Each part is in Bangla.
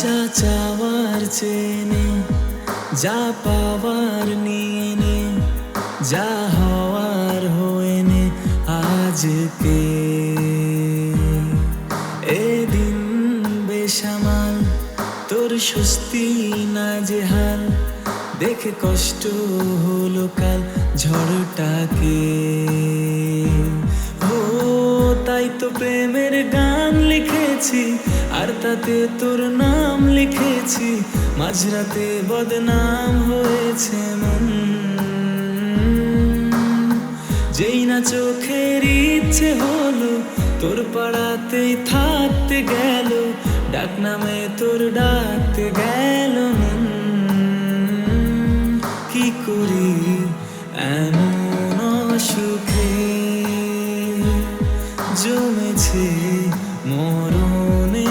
যা চাওয়ার চেনে, যা পাওয়ার নিয়ে নে যা হওয়ার হয়ে নে আজকে। এদিন বেসামাল, তোর স্বস্তি না যে হাল দেখে কষ্ট হলো কাল ঝড়টাকে। ও, তাই তো প্রেমের গান লিখেছি আর তাতে তোর নাম লিখেছি, মাঝরাতে বদনাম হয়েছে মন। যেই না চোখের ইচ্ছে হলো, তোর পাড়াতেই থাকতে গেল, ডাক নামে তোর ডাকতে গেল কি করি এমন সুখে জমেছে মরণে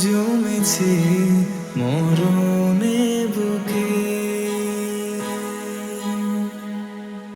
জমেছে মরণে